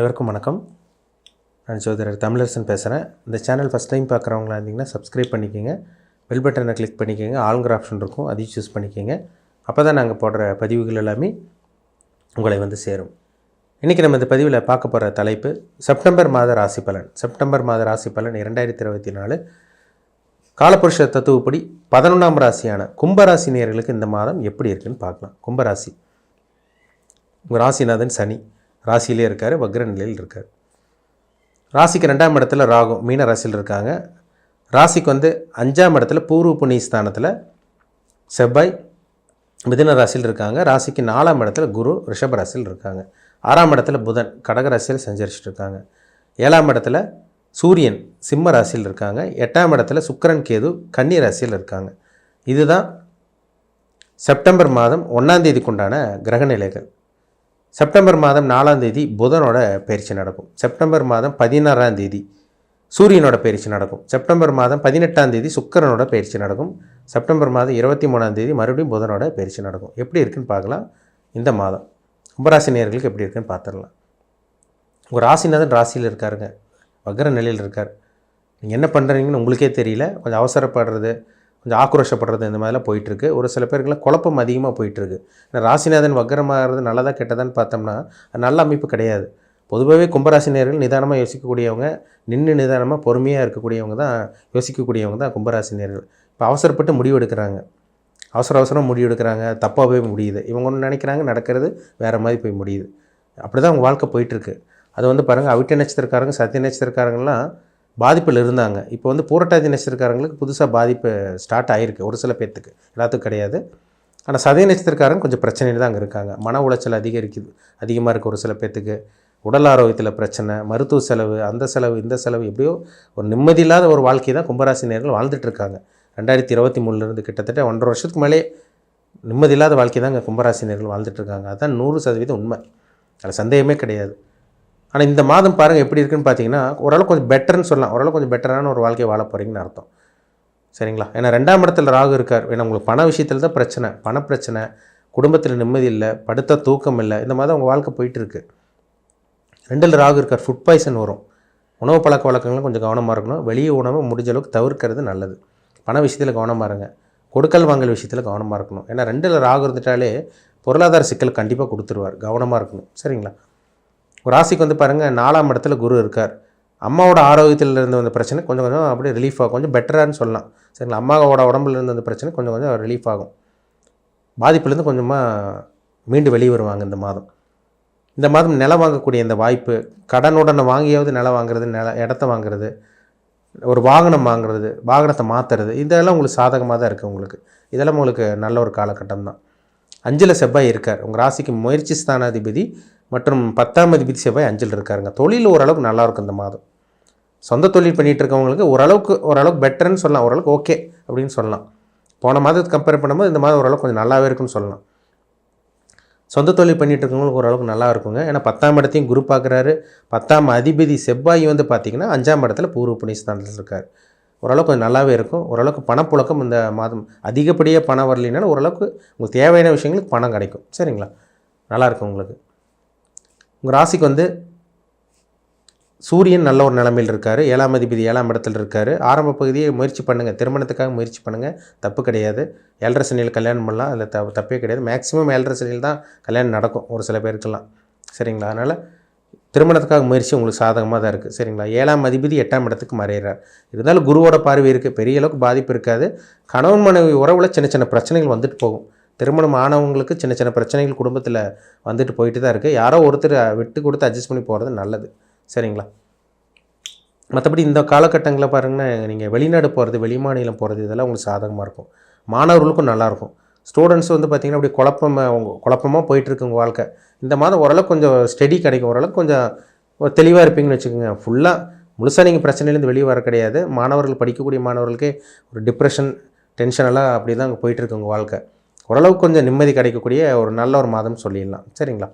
அனைவருக்கும் வணக்கம். நான் ஜோதிடர் தமிழரசன் பேசுகிறேன் இந்த சேனல் ஃபஸ்ட் டைம் பார்க்குறவங்களா இருந்தீங்கன்னா சப்ஸ்கிரைப் பண்ணிக்கோங்க. பெல் பட்டனை கிளிக் பண்ணிக்கோங்க. ஆளுங்கிற ஆப்ஷன் இருக்கும். அதையும் சூஸ் பண்ணிக்கோங்க. அப்போ தான் நாங்கள் போடுற பதிவுகள் எல்லாமே உங்களை வந்து சேரும். இன்றைக்கி நம்ம இந்த பதிவில் பார்க்க போகிற தலைப்பு செப்டம்பர் மாத ராசி பலன். செப்டம்பர் மாத ராசி பலன் இரண்டாயிரத்தி இருபத்தி நாலு. காலபுருஷ தத்துவப்படி பதினொன்றாம் ராசியான கும்பராசி நேர்களுக்கு இந்த மாதம் எப்படி இருக்குன்னு பார்க்கலாம். கும்பராசி. உங்கள் ராசிநாதன் சனி. ராசியிலே இருக்கார் வக்ர நிலையில் இருக்கார். ராசிக்கு ரெண்டாம் இடத்துல ராகு மீன ராசியில் இருக்காங்க. ராசிக்கு வந்து அஞ்சாம் இடத்துல பூர்வ புண்ணிய ஸ்தானத்தில் செவ்வாய் மிதுன ராசியில் இருக்காங்க. ராசிக்கு நாலாம் இடத்துல குரு ரிஷப ராசியில் இருக்காங்க. ஆறாம் இடத்துல புதன் கடக ராசியில் சஞ்சரிச்சுட்டு இருக்காங்க. ஏழாம் இடத்துல சூரியன் சிம்ம ராசியில் இருக்காங்க. எட்டாம் இடத்துல சுக்கிரன் கேது கன்னி ராசியில் இருக்காங்க. இதுதான் செப்டம்பர் மாதம் ஒன்றாம் தேதிக்குண்டான கிரக நிலைகள். செப்டம்பர் மாதம் நாலாம் தேதி புதனோட பயிற்சி நடக்கும். செப்டம்பர் மாதம் பதினாறாம் தேதி சூரியனோட பயிற்சி நடக்கும். செப்டம்பர் மாதம் பதினெட்டாம் தேதி சுக்கரனோட பயிற்சி நடக்கும். செப்டம்பர் மாதம் இருபத்தி மூணாம் தேதி மறுபடியும் புதனோட பயிற்சி நடக்கும். எப்படி இருக்குன்னு பார்க்கலாம். இந்த மாதம். கும்பராசி நேர்களுக்கு எப்படி இருக்குன்னு பார்த்துடலாம். உங்கள் ராசிநாதன் ராசியில் இருக்காருங்க. வக்ர நிலையில் இருக்கார். நீங்கள் என்ன பண்ணுறீங்கன்னு உங்களுக்கே தெரியல. கொஞ்சம் அவசரப்படுறது கொஞ்சம் ஆக்ரோஷப்படுறது இந்த மாதிரிலாம் போயிட்டுருக்கு. ஒரு சில பேருக்குலாம் குழப்பம் அதிகமாக போயிட்டுருக்கு. ஏன்னா ராசிநாதன் வக்கரமாகிறது நல்லதாக கெட்டதான்னு பார்த்தோம்னா நல்ல அமைப்பு கிடையாது. பொதுவாகவே கும்பராசினியர்கள் நிதானமாக யோசிக்கக்கூடியவங்க நின்று நிதானமாக பொறுமையாக இருக்கக்கூடியவங்க தான் யோசிக்கக்கூடியவங்க தான் கும்பராசினியர்கள். இப்போ அவசரப்பட்டு முடிவு எடுக்கிறாங்க. அவசர அவசரம் முடிவு எடுக்கிறாங்க. தப்பாக போய் முடியுது. இவங்க ஒன்று நினைக்கிறாங்க நடக்கிறது வேறு மாதிரி போய் முடியுது. அப்படி தான் அவங்க வாழ்க்கை போயிட்டுருக்கு. அது வந்து பாருங்கள் அவிட்ட நட்சத்திரக்காரங்க சத்திய நட்சத்திரக்காரங்களாம் பாதிப்பில் இருந்தாங்க. இப்போ வந்து பூரட்டாதி நட்சத்திரக்காரங்களுக்கு புதுசாக பாதிப்பு ஸ்டார்ட் ஆகிருக்கு ஒரு சில பேர்த்துக்கு. எல்லாத்துக்கும் கிடையாது. ஆனால் சதய நட்சத்திரக்காரங்க கொஞ்சம் பிரச்சனையில் தான் அங்கே இருக்காங்க. மன உளைச்சல் அதிகரிக்குது. அதிகமாக இருக்குது ஒரு சில பேர்த்துக்கு உடல் ஆரோக்கியத்தில் பிரச்சனை மருத்துவ செலவு அந்த செலவு இந்த செலவு எப்படியோ ஒரு நிம்மதி இல்லாத ஒரு வாழ்க்கை தான் கும்பராசி நேர்கள் வாழ்ந்துட்டுருக்காங்க ரெண்டாயிரத்தி இருபத்தி மூணுலேருந்து கிட்டத்தட்ட ஒன்றரை வருஷத்துக்கு மேலே நிம்மதி இல்லாத வாழ்க்கை தான் இங்கே கும்பராசி நேர்கள் வாழ்ந்துட்டுருக்காங்க அதுதான் நூறு சதவீதம் உண்மை. அதில் சந்தேகமே கிடையாது. ஆனால் இந்த மாதம் பாருங்கள் எப்படி இருக்குன்னு பார்த்தீங்கன்னா ஓரளவுக்கு கொஞ்சம் பெட்டர்னு சொல்லலாம். ஓரளவு கொஞ்சம் பெட்டரான ஒரு வாழ்க்கையை வாழ போகிறீங்கன்னு அர்த்தம். சரிங்களா? ஏன்னா ரெண்டாம் இடத்துல ராகு இருக்கார். ஏன்னா உங்களுக்கு பண விஷயத்தில் தான் பிரச்சனை. பண பிரச்சனை குடும்பத்தில் நிம்மதி இல்லை படுத்த தூக்கம் இல்லை இந்த மாதிரி உங்கள் வாழ்க்கை போயிட்டு இருக்கு ரெண்டில் ராகு இருக்கார். ஃபுட் பாய்சன் வரும். உணவு பழக்க வழக்கங்களும் கொஞ்சம் கவனமாக இருக்கணும். வெளியே உணவை முடிஞ்ச அளவுக்கு தவிர்க்கிறது நல்லது. பண விஷயத்தில் கவனமாக இருங்க. கொடுக்கல் வாங்கல் விஷயத்தில் கவனமாக இருக்கணும். ஏன்னா ரெண்டில் ராகு இருந்துட்டாலே பொருளாதார சிக்கல் கண்டிப்பாக கொடுத்துருவார். கவனமாக இருக்கணும். சரிங்களா? ராசிக்கு வந்து பாருங்கள் நாலாம் இடத்துல குரு இருக்கார். அம்மாவோட ஆரோக்கியத்தில் இருந்த வந்த பிரச்சனை கொஞ்சம் கொஞ்சம் அப்படியே ரிலீஃப் ஆகும். கொஞ்சம் பெட்டரானு சொல்லலாம். சரிங்களா? அம்மாவோட உடம்புலேருந்து வந்த பிரச்சனை கொஞ்சம் கொஞ்சம் ரிலீஃப் ஆகும். பாதிப்புலேருந்து கொஞ்சமாக மீண்டு வெளியே வருவாங்க இந்த மாதம். இந்த மாதம் நிலம் வாங்கக்கூடிய இந்த வாய்ப்பு கடனுடனே வாங்கியாவது நிலம் வாங்குறது நில இடத்த வாங்குறது ஒரு வாகனம் வாங்குறது வாகனத்தை மாற்றுறது இதெல்லாம் உங்களுக்கு சாதகமாக தான் இருக்குது உங்களுக்கு. இதெல்லாம் உங்களுக்கு நல்ல ஒரு காலகட்டம் தான் அஞ்சில் செவ்வாய் இருக்கார். உங்கள் ராசிக்கு முயற்சி ஸ்தானாதிபதி மற்றும் பத்தாம் அதிபதி செவ்வாய் அஞ்சில் இருக்காருங்க. தொழில் ஓரளவுக்கு நல்லா இருக்கும் இந்த மாதம். சொந்த தொழில் பண்ணிகிட்டு இருக்கவங்களுக்கு ஓரளவுக்கு ஓரளவுக்கு பெட்டர்னு சொல்லலாம். ஓரளவுக்கு ஓகே அப்படின்னு சொல்லலாம். போன மாதத்துக்கு கம்பேர் பண்ணும்போது இந்த மாதம் ஓரளவுக்கு கொஞ்சம் நல்லாவே இருக்குன்னு சொல்லலாம். சொந்த தொழில் பண்ணிகிட்டு இருக்கவங்களுக்கு ஓரளவுக்கு நல்லா இருக்குங்க. ஏன்னா பத்தாம் இடத்தையும் குரு பார்க்குறாரு. பத்தாம் அதிபதி செவ்வாய் வந்து பார்த்திங்கன்னா அஞ்சாம் இடத்துல பூர்வ புண்ணியஸ்தானத்தில் இருக்கார். ஓரளவுக்கு கொஞ்சம் நல்லாவே இருக்கும். ஓரளவுக்கு பணப்புழக்கம் இந்த மாதம் அதிகப்படியாக பணம் வரலைனாலும் ஓரளவுக்கு உங்களுக்கு தேவையான விஷயங்களுக்கு பணம் கிடைக்கும். சரிங்களா? நல்லாயிருக்கும் உங்களுக்கு. உங்கள் ராசிக்கு வந்து சூரியன் நல்ல ஒரு நிலமையில் இருக்கார். ஏழாம் அதிபதி ஏழாம் இடத்துல இருக்கார். ஆரம்ப பகுதியை முயற்சி பண்ணுங்கள் திருமணத்துக்காக முயற்சி பண்ணுங்கள் தப்பு கிடையாது. ஏழரை சனியில் கல்யாணம் பண்ணலாம். அதில் த தப்பே கிடையாது. மேக்ஸிமம் ஏழரை சனியில் தான் கல்யாணம் நடக்கும் ஒரு சில பேருக்கெல்லாம். சரிங்களா? அதனால் திருமணத்துக்காக முயற்சி உங்களுக்கு சாதகமாக தான் இருக்குது சரிங்களா? ஏழாம் அதிபதி எட்டாம் இடத்துக்கு மறைகிறார் இருந்தாலும் குருவோட பார்வை இருக்குது பெரிய அளவுக்கு பாதிப்பு இருக்காது. கணவன் மனைவி உறவில் சின்ன சின்ன பிரச்சனைகள் வந்துட்டு போகும். திருமணம் ஆனவங்களுக்கு சின்ன சின்ன பிரச்சனைகள் குடும்பத்தில் வந்துட்டு போயிட்டு தான் இருக்குது யாரோ ஒருத்தர் விட்டு கொடுத்து அட்ஜஸ்ட் பண்ணி போகிறது நல்லது. சரிங்களா? மற்றபடி இந்த காலகட்டங்களில் பாருங்கன்னா நீங்கள் வெளிநாடு போகிறது வெளிமாநிலம் போகிறது இதெல்லாம் உங்களுக்கு சாதகமாக இருக்கும். மாணவர்களுக்கும் நல்லாயிருக்கும் ஸ்டூடெண்ட்ஸ் வந்து பார்த்திங்கன்னா அப்படி குழப்பமாக குழப்பமாக போயிட்டுருக்கு உங்கள் வாழ்க்கை. இந்த மாதம் ஓரளவுக்கு கொஞ்சம் ஸ்டடி கிடைக்கும். ஓரளவுக்கு கொஞ்சம் தெளிவாக இருப்பீங்கன்னு வச்சுக்கோங்க. ஃபுல்லாக முழுசாக நீங்கள் பிரச்சனையிலேருந்து வெளியே வர கிடையாது. மாணவர்கள் படிக்கக்கூடிய மாணவர்களுக்கே ஒரு டிப்ரெஷன் டென்ஷனெல்லாம் அப்படி தான் அங்கே போயிட்டுருக்கு உங்கள் வாழ்க்கை. ஓரளவுக்கு கொஞ்சம் நிம்மதி கிடைக்கக்கூடிய ஒரு நல்ல ஒரு மாதம் சொல்லிடலாம். சரிங்களா?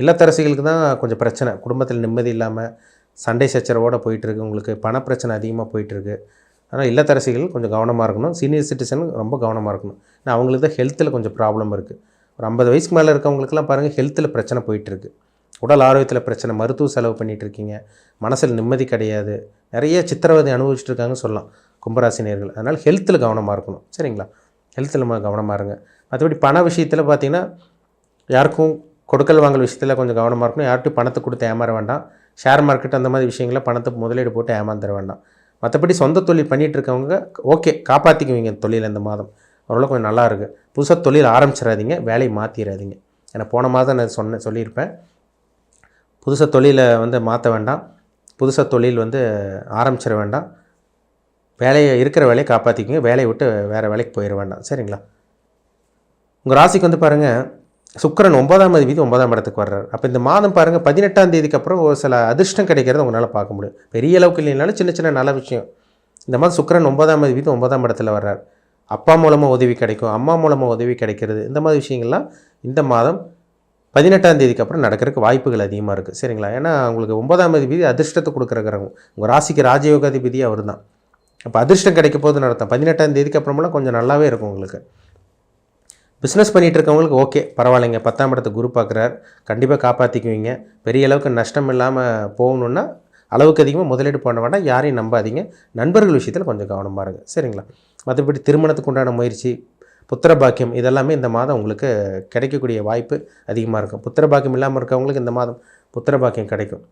இல்லத்தரசிகளுக்கு தான் கொஞ்சம் பிரச்சனை. குடும்பத்தில் நிம்மதி இல்லாமல் சண்டை சச்சரவோடு போயிட்டுருக்கு உங்களுக்கு பணப்பிரச்சனை அதிகமாக போயிட்டுருக்கு ஆனால் இல்லத்தரசிகள் கொஞ்சம் கவனமாக இருக்கணும். சீனியர் சிட்டிசன் ரொம்ப கவனமாக இருக்கணும். ஏன்னா அவங்களுக்கு தான் ஹெல்த்தில் கொஞ்சம் ப்ராப்ளம் இருக்குது ஒரு ஐம்பது வயசுக்கு மேலே இருக்கவங்களுக்குலாம் பாருங்கள் ஹெல்த்தில் பிரச்சனை போயிட்டுருக்கு. உடல் ஆரோக்கியத்தில் பிரச்சனை மருத்துவ செலவு பண்ணிகிட்டு இருக்கீங்க மனசில் நிம்மதி கிடையாது. நிறைய சித்திரவதை அனுபவிச்சுட்டு இருக்காங்கன்னு சொல்லலாம் கும்பராசினியர்கள். அதனால் ஹெல்த்தில் கவனமாக இருக்கணும். சரிங்களா? ஹெல்த்தில் கவனமாக இருங்க. மற்றபடி பண விஷயத்தில் பார்த்திங்கன்னா யாருக்கும் கொடுக்கல் வாங்கல் விஷயத்தில் கொஞ்சம் கவனமாக இருக்கணும். யார்கிட்டையும் பணத்தை கொடுத்து ஏமாற வேண்டாம். ஷேர் மார்க்கெட் அந்த மாதிரி விஷயங்கள பணத்தை முதலீடு போட்டு ஏமாந்துட வேண்டாம். மற்றபடி சொந்த தொழில் பண்ணிகிட்டு இருக்கவங்க ஓகே காப்பாற்றிக்குவீங்க தொழில் இந்த மாதம். ஓரளவு கொஞ்சம் நல்லா புதுசாக தொழில் ஆரம்பிச்சிடாதீங்க வேலையை மாற்றிடாதீங்க ஏன்னா போன மாதம் நான் சொன்னேன் சொல்லியிருப்பேன். புதுசாக தொழிலை வந்து மாற்ற வேண்டாம். புதுசாக தொழில் வந்து ஆரம்பிச்சிட வேண்டாம். வேலையை இருக்கிற வேலையை காப்பாற்றிக்கோங்க வேலையை விட்டு வேறு வேலைக்கு போயிட வேண்டாம். சரிங்களா? உங்கள் ராசிக்கு வந்து பாருங்கள் சுக்கரன் ஒன்பதாம் தேதி ஒன்பதாம் இடத்துக்கு வர்றாரு. அப்போ இந்த மாதம் பாருங்கள் பதினெட்டாம் தேதிக்கு அப்புறம் ஒரு சில அதிர்ஷ்டம் கிடைக்கிறத உங்களால் பார்க்க முடியும். பெரிய அளவுக்கு இல்லைனாலும் சின்ன சின்ன நல்ல விஷயம். இந்த மாதம் சுக்கிரன் ஒன்பதாம் தேதி ஒன்பதாம் இடத்துல வர்றார். அப்பா மூலமாக உதவி கிடைக்கும் அம்மா மூலமாக உதவி கிடைக்கிறது இந்த மாதிரி விஷயங்கள்லாம் இந்த மாதம் பதினெட்டாம் தேதிக்கு அப்புறம் நடக்கிறதுக்கு வாய்ப்புகள் அதிகமாக இருக்குது சரிங்களா? ஏன்னா உங்களுக்கு ஒன்பதாம் தேதி அதிர்ஷ்டத்தை கொடுக்குறக்கிறவங்க உங்கள் ராசிக்கு ராஜயோகாதிபதி அவர் தான் அப்போ அதிர்ஷ்டம் கிடைக்க போது நடத்தும் பதினெட்டாம் தேதிக்கு அப்புறமெல்லாம் கொஞ்சம் நல்லாவே இருக்கும் உங்களுக்கு. பிஸ்னஸ் பண்ணிகிட்டு இருக்கவங்களுக்கு ஓகே பரவாயில்லைங்க. பத்தாம் இடத்தை குரு பார்க்குறார். கண்டிப்பாக காப்பாற்றிக்குவீங்க பெரிய அளவுக்கு நஷ்டம் இல்லாமல் போகணுன்னா அளவுக்கு அதிகமாக முதலீடு பண்ண வேண்டாம். யாரையும் நம்பாதீங்க. நண்பர்கள் விஷயத்தில் கொஞ்சம் கவனமாக இருங்க. சரிங்களா? மற்றபடி திருமணத்துக்கு உண்டான முயற்சி புத்திர பாக்கியம் இதெல்லாமே இந்த மாதம் உங்களுக்கு கிடைக்கக்கூடிய வாய்ப்பு அதிகமாக இருக்கும். புத்திர பாக்கியம் இல்லாமல் இருக்கவங்களுக்கு இந்த மாதம் புத்திர பாக்கியம் கிடைக்கும்.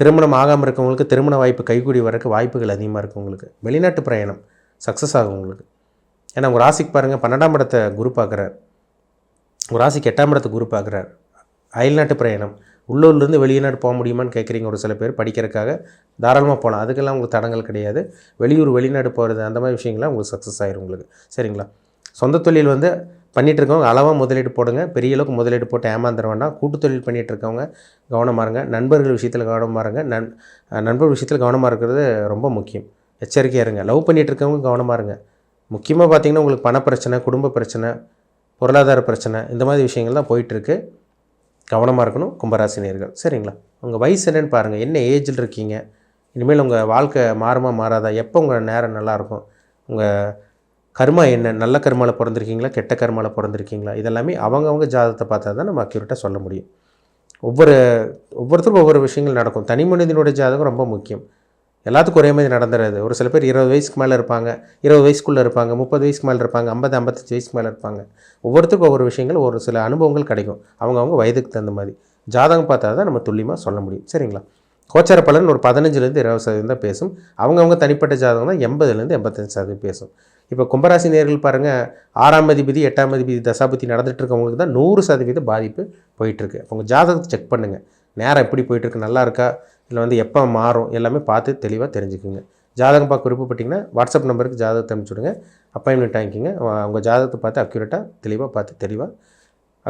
திருமணம் ஆகாமல் இருக்கவங்களுக்கு திருமண வாய்ப்பு கைகூடி வரக்கு வாய்ப்புகள் அதிகமாக இருக்கும் உங்களுக்கு. வெளிநாட்டு பிரயாணம் சக்ஸஸ் ஆகும் உங்களுக்கு. ஏன்னா உங்கள் ராசிக்கு பாருங்கள் பன்னெண்டாம் இடத்தை குரு பார்க்குறார். உங்கள் ராசிக்கு எட்டாம் இடத்தை குரு பார்க்குறார். அயல்நாட்டு பிரயாணம். உள்ளூர்லேருந்து வெளிநாடு போக முடியுமான்னு கேட்குறீங்க ஒரு சில பேர் படிக்கிறதுக்காக. தாராளமாக போகலாம். அதுக்கெல்லாம் உங்களுக்கு தடங்கள் கிடையாது. வெளியூர் வெளிநாடு போகிறது அந்த மாதிரி விஷயங்கள்லாம் உங்களுக்கு சக்ஸஸ் ஆயிரும் உங்களுக்கு. சரிங்களா? சொந்த தொழில் வந்து பண்ணிகிட்டு இருக்கவங்க அளவாக முதலீடு போடுங்க. பெரிய அளவுக்கு முதலீடு போட்டு ஏமாந்துட வேண்டாம். கூட்டு தொழில் பண்ணிகிட்டு இருக்கவங்க கவனமாக இருங்க. நண்பர்கள் விஷயத்தில் கவனமாக இருங்க. நண் நண்பர் விஷயத்தில் கவனமாக இருக்கிறது ரொம்ப முக்கியம். எச்சரிக்கையாக இருங்க. லவ் பண்ணிகிட்டு இருக்கவங்க கவனமாக இருங்க. முக்கியமாக பார்த்தீங்கன்னா உங்களுக்கு பண பிரச்சனை குடும்ப பிரச்சனை பொருளாதார பிரச்சனை இந்த மாதிரி விஷயங்கள் தான் போயிட்டுருக்கு. கவனமாக இருக்கணும் கும்பராசினியர்கள். சரிங்களா? உங்கள் வயசு என்னென்னு பாருங்கள் என்ன ஏஜில் இருக்கீங்க? இனிமேல் உங்கள் வாழ்க்கை மாறுமா மாறாதா? எப்போ உங்கள் நேரம் நல்லாயிருக்கும்? உங்கள் கர்மா என்ன? நல்ல கர்மாவில் பிறந்திருக்கீங்களா? கெட்ட கர்மாவில் பிறந்திருக்கீங்களா? இதெல்லாமே அவங்கவுங்க ஜாதகத்தை பார்த்தா தான் நம்ம அக்யூரேட்டாக சொல்ல முடியும். ஒவ்வொரு ஒவ்வொருத்தருக்கும் ஒவ்வொரு விஷயங்கள் நடக்கும். தனி மனிதனுடைய ஜாதகம் ரொம்ப முக்கியம். எல்லாத்துக்கும் ஒரே மாதிரி நடந்துடுறது ஒரு சில பேர் இருபது வயசுக்கு மேலே இருப்பாங்க இருபது வயசுக்குள்ளே இருப்பாங்க முப்பது வயசுக்கு மேலே இருப்பாங்க ஐம்பது ஐம்பத்தஞ்சு வயசுக்கு மேலே இருப்பாங்க. ஒவ்வொருத்தருக்கும் ஒவ்வொரு விஷயங்கள் ஒரு சில அனுபவங்கள் கிடைக்கும். அவங்கவுங்க வயதுக்கு தகுந்த மாதிரி. ஜாதகம் பார்த்தா தான் நம்ம துல்லியமாக சொல்ல முடியும். சரிங்களா? கோச்சார பலன் ஒரு பதினஞ்சுலேருந்து இருபது சதவீதம் தான் பேசும். அவங்கவுங்க தனிப்பட்ட ஜாதகம் தான் எண்பதுலேருந்து எண்பத்தஞ்சு சதவீதம் பேசும். இப்போ கும்பராசி நேர்கள் பாருங்கள் ஆறாம் அதிபதி எட்டாம் அதிபதி தசாபதி நடந்துட்டு இருக்கவங்களுக்கு தான் நூறு சதவீத பாதிப்பு போயிட்டுருக்கு அப்போ உங்கள் ஜாதகத்தை செக் பண்ணுங்கள் நேரம் எப்படி போயிட்டுருக்கு நல்லா இருக்கா? இல்லை வந்து எப்போ மாறும் எல்லாமே பார்த்து தெளிவாக தெரிஞ்சுக்குங்க. ஜாதகம் பார்க்க விருப்பப்பட்டிங்கன்னா வாட்ஸ்அப் நம்பருக்கு ஜாதகத்தை அனுப்பிச்சுடுங்க அப்பாயின்மெண்ட் வாங்கிக்கிங்க. உங்கள் ஜாதகத்தை பார்த்து அக்யூரேட்டாக தெளிவாக பார்த்து தெளிவாக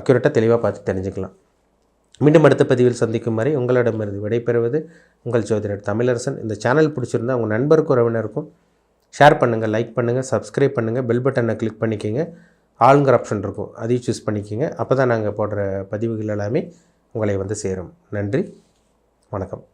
அக்யூரேட்டாக தெளிவாக பார்த்து தெரிஞ்சுக்கலாம். மீண்டும் அடுத்த பதிவில் சந்திக்கும் வரை உங்களிடமிருந்து விடைபெறுவது உங்கள் ஜோதிடர் தமிழரசன். இந்த சேனல் பிடிச்சிருந்தா உங்கள் நண்பருக்கு உறவினருக்கும் ஷேர் பண்ணுங்கள் லைக் பண்ணுங்கள் சப்ஸ்கிரைப் பண்ணுங்கள் பெல் பட்டனை கிளிக் பண்ணிக்கிங்க. ஆளுங்கிற ஆப்ஷன் இருக்கும். அதையும் சூஸ் பண்ணிக்கிங்க. அப்போ தான் நாங்கள் போடுற பதிவுகள் எல்லாமே உங்களை வந்து சேரும். நன்றி. வணக்கம்.